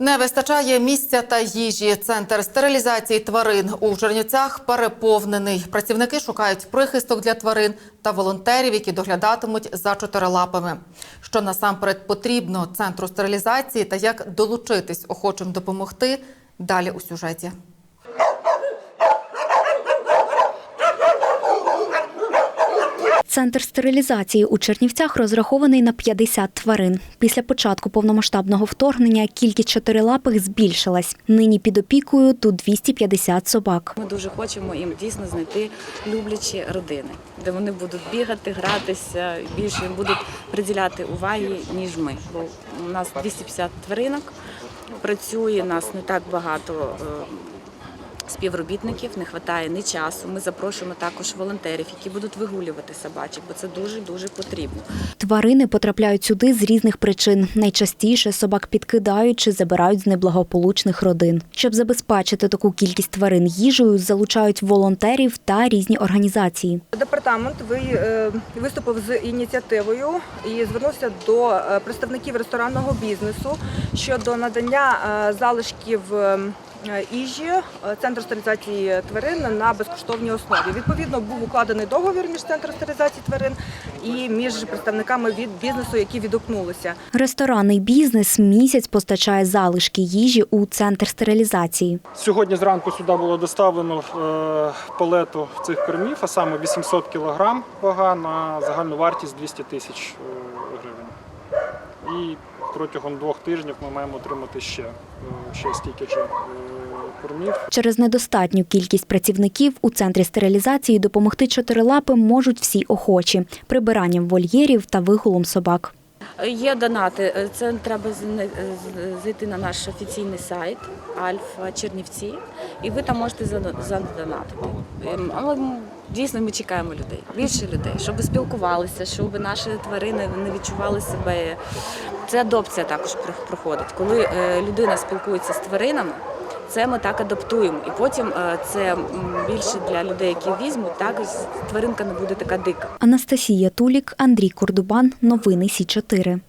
Не вистачає місця та їжі. Центр стерилізації тварин у Чернівцях переповнений. Працівники шукають прихисток для тварин та волонтерів, які доглядатимуть за чотирилапами. Що насамперед потрібно центру стерилізації та як долучитись охочим допомогти. Далі у сюжеті. Центр стерилізації у Чернівцях розрахований на 50 тварин. Після початку повномасштабного вторгнення кількість чотирилапих збільшилась. Нині під опікою тут 250 собак. Ми дуже хочемо їм дійсно знайти люблячі родини, де вони будуть бігати, гратися, більше їм будуть приділяти уваги, ніж ми. Бо у нас 250 тваринок, працює нас не так багато. Співробітників не вистачає ні часу. Ми запрошуємо також волонтерів, які будуть вигулювати собачок, бо це дуже дуже потрібно. Тварини потрапляють сюди з різних причин. Найчастіше собак підкидають чи забирають з неблагополучних родин. Щоб забезпечити таку кількість тварин їжею, залучають волонтерів та різні організації. Департамент ви е, виступив з ініціативою і звернувся до е, представників ресторанного бізнесу щодо надання е, залишків е, їжі е, стерилізації тварин на безкоштовній основі. Відповідно, був укладений договір між центром стерилізації тварин і між представниками від бізнесу, які відгукнулися. Ресторанний бізнес місяць постачає залишки їжі у центр стерилізації. Сьогодні зранку сюди було доставлено е, палету цих кормів, а саме 800 кг вага на загальну вартість 200 тисяч гривень. І протягом двох тижнів ми маємо отримати ще, е, ще стільки ж е, кормів. Через недостатню кількість працівників у центрі стерилізації допомогти чотирилапим можуть всі охочі прибиранням вольєрів та вигулом собак. Є донати. Це треба з- зайти на наш офіційний сайт Альфа Чернівці, і ви там можете задо- задонатити. Але дійсно ми чекаємо людей, більше людей, щоб спілкувалися, щоб наші тварини не відчували себе. Це адопція також про- проходить. Коли е, людина спілкується з тваринами. Це ми так адаптуємо, і потім е, це більше для людей, які візьмуть, так тваринка не буде така дика. Анастасія Тулік, Андрій Кордубан. Новини Сі 4